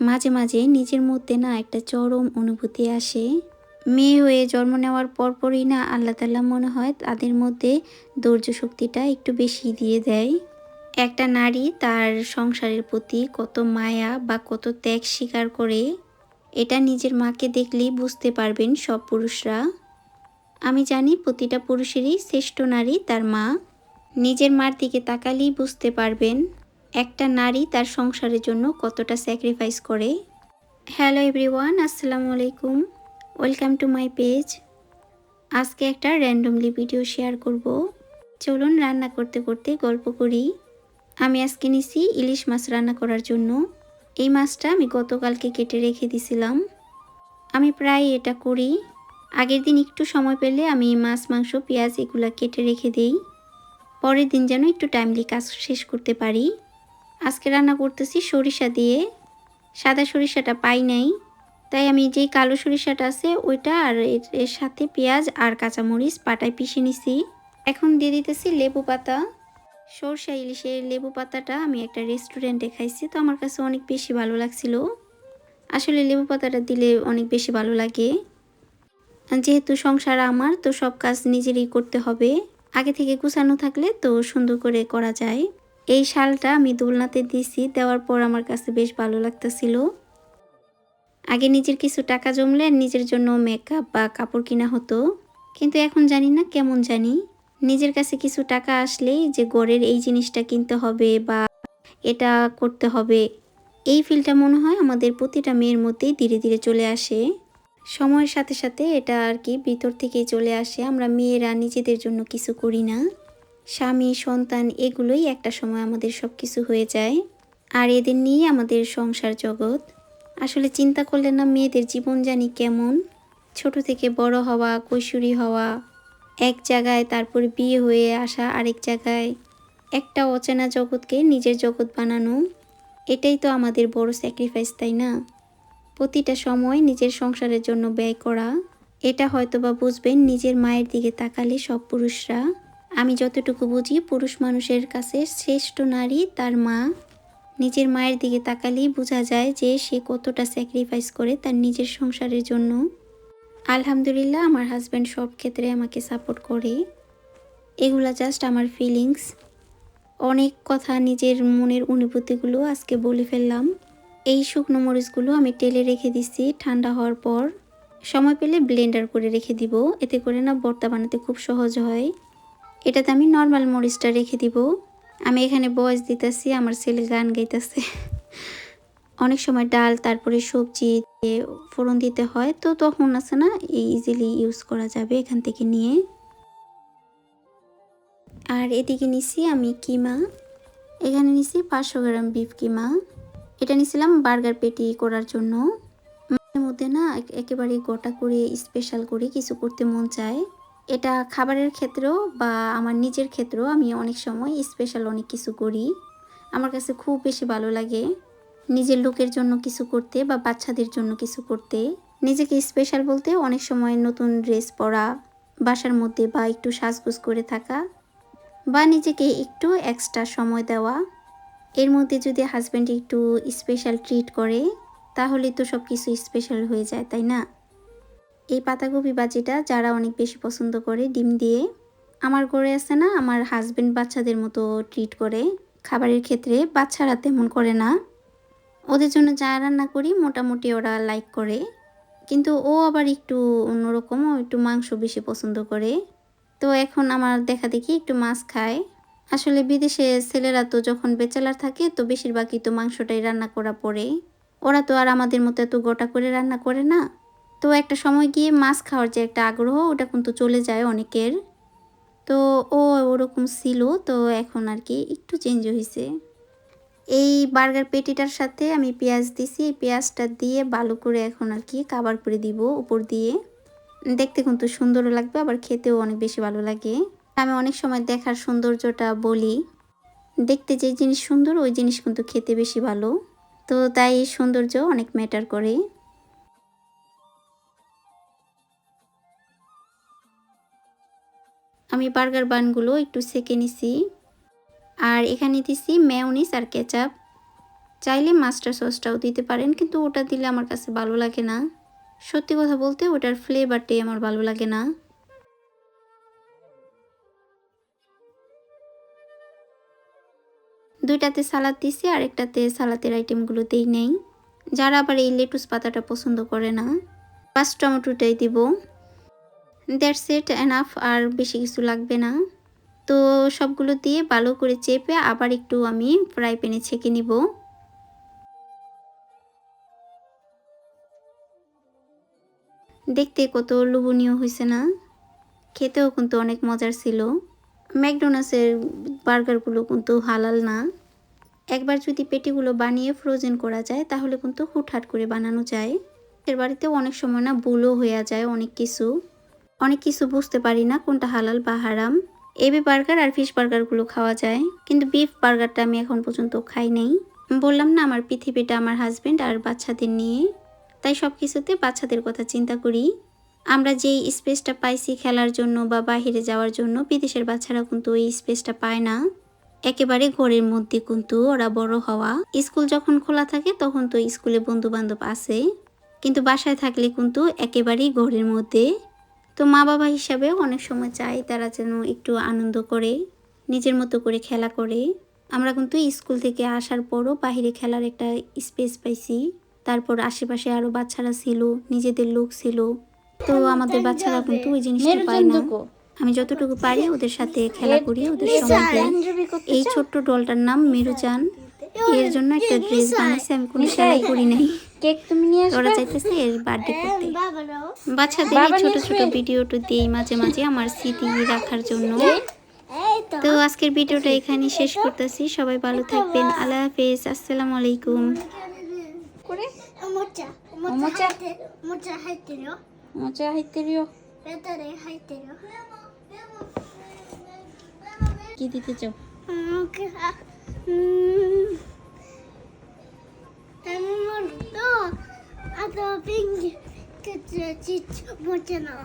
মাঝে মাঝে নিজের মধ্যে না একটা চরম অনুভূতি আসে। মেয়ে হয়ে জন্ম নেওয়ার পরপরই না আল্লাহ তাল্লাহ মনে হয় তাদের মধ্যে ধৈর্য শক্তিটা একটু বেশি দিয়ে দেয়। একটা নারী তার সংসারের প্রতি কত মায়া বা কত ত্যাগ স্বীকার করে, এটা নিজের মাকে দেখলেই বুঝতে পারবেন সব পুরুষরা। আমি জানি প্রতিটা পুরুষেরই শ্রেষ্ঠ নারী তার মা। নিজের মার দিকে তাকালেই বুঝতে পারবেন। একটা নারী তার সংসারের জন্য কতটা স্যাক্রিফাইস করে। হ্যালো এভরিওয়ান আসসালামু আলাইকুম। ওয়েলকাম টু মাই পেজ আজকে একটা র্যান্ডমলি ভিডিও শেয়ার করব। চলুন রান্না করতে করতে গল্প করি। আমি আজকে নিছি ইলিশ মাছ রান্না করার জন্য। এই মাছটা আমি গতকালকে কেটে রেখে দিছিলাম। আমি প্রায় এটা করি। আগের দিন একটু সময় পেলে আমি মাছ, মাংস, পেঁয়াজ এগুলা কেটে রেখে দিই। পরের দিন যেন একটু টাইমলি কাজ শেষ করতে পারি। আজকে রান্না করতেছি সরিষা দিয়ে। সাদা সরিষাটা পাই নাই। তাই আমি যেই কালো সরিষাটা আছে ওইটা আর এর সাথে পেঁয়াজ আর কাঁচামরিচ পাটায় পিষে নিছি। এখন দিয়ে দিতেছি লেবু পাতা। সরষা ইলিশের লেবু পাতাটা আমি একটা রেস্টুরেন্টে খাইছি, তো আমার কাছে অনেক বেশি ভালো লাগছিল। আসলে লেবু পাতাটা দিলে অনেক বেশি ভালো লাগে। যেহেতু সংসার আমার, তো সব কাজ নিজেরই করতে হবে। আগে থেকে গুছানো থাকলে তো সুন্দর করে করা যায়। এই শালটা আমি দোলনাতে দিছি, দেওয়ার পর আমার কাছে বেশ ভালো লাগতেছিল। আগে নিজের কিছু টাকা জমলে নিজের জন্য মেকআপ বা কাপড় কিনা হতো। কিন্তু এখন জানি না কেমন জানি। নিজের কাছে কিছু টাকা আসলেই যে গড়ের এই জিনিসটা কিনতে হবে বা এটা করতে হবে, এই ফিলটা মনে হয় আমাদের প্রতিটা মেয়ের মধ্যেই ধীরে ধীরে চলে আসে। সময়ের সাথে সাথে এটা আর কি ভিতর থেকেই চলে আসে। আমরা মেয়েরা নিজেদের জন্য কিছু করি না। স্বামী, সন্তান, এগুলোই একটা সময় আমাদের সব কিছু হয়ে যায়। আর এদের নিয়েই আমাদের সংসার জগৎ। আসলে চিন্তা করলে না মেয়েদের জীবন জানি কেমন। ছোট থেকে বড় হওয়া, কৈশোরী হওয়া, এক জায়গায় তারপর বিয়ে হয়ে আসা আরেক জায়গায়। একটা অচেনা জগৎকে নিজের জগৎ বানানো, এটাই তো আমাদের বড় স্যাক্রিফাইস তাই না? প্রতিটা সময় নিজের সংসারের জন্য ব্যয় করা, এটা হয়তোবা বুঝবেন নিজের মায়ের দিকে তাকালে সব পুরুষরা। আমি যতটুকু বুঝি, পুরুষ মানুষের কাছে শ্রেষ্ঠ নারী তার মা। নিজের মায়ের দিকে তাকালেই বোঝা যায় যে সে কতটা স্যাক্রিফাইস করে তার নিজের সংসারের জন্য। আলহামদুলিল্লাহ, আমার হাজব্যান্ড সব ক্ষেত্রে আমাকে সাপোর্ট করে। এগুলা জাস্ট আমার ফিলিংস অনেক কথা নিজের মনের অনুভূতিগুলো আজকে বলে ফেললাম। এই শুকনো মরিচগুলো আমি টেলে রেখে দিচ্ছি ঠান্ডা হওয়ার পর। সময় পেলে ব্লেন্ডার করে রেখে দিব, এতে করে না ভর্তা বানাতে খুব সহজ হয়। এটাতে আমি নর্মাল মরিচটা রেখে দিব। আমি এখানে বয়স দিতেছি, আমার ছেলে গান গাইতেছে। অনেক সময় ডাল, তারপরে সবজি দিয়ে ফোড়ন দিতে হয়, তো তখন আছে না, এই ইজিলি ইউজ করা যাবে এখান থেকে নিয়ে। আর এদিকে নিছি আমি কিমা। এখানে নিছি পাঁচশো গ্রাম বিফ কিমা। এটা নিছিলাম বার্গার পেটি করার জন্য। মাঝে মধ্যে না, একেবারে গোটা করে স্পেশাল করে কিছু করতে মন চায়। এটা খাবারের ক্ষেত্রেও বা আমার নিজের ক্ষেত্রেও আমি অনেক সময় স্পেশাল অনেক কিছু করি। আমার কাছে খুব বেশি ভালো লাগে নিজের লোকের জন্য কিছু করতে বা বাচ্চাদের জন্য কিছু করতে। নিজেকে স্পেশাল বলতে অনেক সময় নতুন ড্রেস পরা, বাসার মধ্যে বা একটু সাজগোজ করে থাকা বা নিজেকে একটু এক্সট্রা সময় দেওয়া। এর মধ্যে যদি হাজব্যান্ড একটু স্পেশাল ট্রিট করে, তাহলে তো সব কিছু স্পেশাল হয়ে যায়, তাই না? এই পাতাকপি বাজিটা যারা অনেক বেশি পছন্দ করে, ডিম দিয়ে, আমার ঘরে আছে না, আমার হাজব্যান্ড বাচ্চাদের মতো ট্রিট করে। খাবারের ক্ষেত্রে বাচ্চারা তেমন করে না। ওদের জন্য যা রান্না করি মোটামুটি ওরা লাইক করে। কিন্তু ও আবার একটু অন্যরকম একটু মাংস বেশি পছন্দ করে। তো এখন আমার দেখা দেখি একটু মাছ খায়। আসলে বিদেশে ছেলেরা তো যখন বেচালার থাকে, তো বেশিরভাগই তো মাংসটাই রান্না করা পড়ে। ওরা তো আর আমাদের মতো এত গোটা করে রান্না করে না। তো একটা সময় গিয়ে মাছ খাওয়ার যে একটা আগ্রহ, ওটা কিন্তু চলে যায় অনেকের। তো ও ওরকম ছিল, তো এখন আর কি একটু চেঞ্জ হয়েছে এই বার্গার পেটিটার সাথে আমি পেঁয়াজ দিছি এই পেঁয়াজটা দিয়ে ভালো করে এখন আর কি কাবার করে দিব উপর দিয়ে। দেখতে কিন্তু সুন্দরও লাগবে, আবার খেতেও অনেক বেশি ভালো লাগে। আমি অনেক সময় দেখার সৌন্দর্যটা বলি। দেখতে যে জিনিস সুন্দর, ওই জিনিস কিন্তু খেতে বেশি ভালো। তো তাই সৌন্দর্য অনেক ম্যাটার করে। আমি বার্গার বানগুলো একটু সেকে নিছি। আর এখানে দিছি মেয়নিস আর কেচাপ চাইলে মাস্টার সসটাও দিতে পারেন, কিন্তু ওটা দিলে আমার কাছে ভালো লাগে না। সত্যি কথা বলতে ওটার ফ্লেভারটাই আমার ভালো লাগে না। দুইটাতে সালাদ দিছি আর একটাতে সালাতের আইটেমগুলো দেই নেই। যারা আবার এই লেটুস পাতাটা পছন্দ করে না, পাঁচ টমেটোটাই দিব। দ্যাটস ইট এনাফ আর বেশি কিছু লাগবে না। তো সবগুলো দিয়ে ভালো করে চেপে আবার একটু আমি ফ্রাই প্যানে ছেঁকে নিব। দেখতে কত লোভনীয় হয়েছে না? খেতেও কিন্তু অনেক মজার ছিল। ম্যাকডোনাসের বার্গারগুলো কিন্তু হালাল না। একবার যদি পেটিগুলো বানিয়ে ফ্রোজেন করা যায়, তাহলে কিন্তু হুটহাট করে বানানো যায়। এর বাড়িতেও অনেক সময় না ভুলও হয়ে যায় অনেক কিছু। অনেক কিছু বুঝতে পারি না কোনটা হালাল বা হারাম। এবি বার্গার আর ফিশ বার্গারগুলো খাওয়া যায়। কিন্তু বিফ বার্গারটা আমি এখন পর্যন্ত খাই নাই। বললাম না, আমার পৃথিবীটা আমার হাজব্যান্ড আর বাচ্চাদের নিয়ে। তাই সব কিছুতে বাচ্চাদের কথা চিন্তা করি। আমরা যেই স্পেসটা পাইছি খেলার জন্য বা বাইরে যাওয়ার জন্য, বিদেশের বাচ্চারা কিন্তু ওই স্পেসটা পায় না। একেবারে ঘরের মধ্যে কিন্তু ওরা বড় হওয়া। স্কুল যখন খোলা থাকে, তখন তো স্কুলে বন্ধু বান্ধব আছে। কিন্তু বাসায় থাকলে কিন্তু একেবারেই ঘরের মধ্যে। তো মা বাবা হিসাবে অনেক সময় চাই তারা যেন একটু আনন্দ করে নিজের মতো করে খেলা করে। আমরা কিন্তু স্কুল থেকে আসার পরও বাইরে খেলার একটা স্পেস পাইছি। তারপর আশেপাশে আরও বাচ্চারা ছিল নিজেদের লোক ছিল। তো আমাদের বাচ্চারা কিন্তু ওই জিনিসটা পায় না। আমি যতটুকু পারি ওদের সাথে খেলা করি ওদের দেই এই ছোট্ট ডলটার নাম মেরুচান। এর জন্য একটা ড্রেস বানাইছি আমি কোনো সেলাই করি নাই। কেক তুমি নিয়ে ওরা আসবে চাইতেছে বার্থডে করতে। বাচ্চাদের ছোট ছোট ভিডিওটা দিই মাঝে মাঝে আমার স্মৃতি রাখার জন্য। তো। আজকের ভিডিওটা এখানে শেষ করতেছি। সবাই ভালো থাকবেন। আল্লাহ হাফেজ। আসসালামু আলাইকুম। করে? মোচা মোচা? মোচা? মোচা কি দিতে চাও? আমি তো আত পিঙ্ক কিছু চিচ মোচা না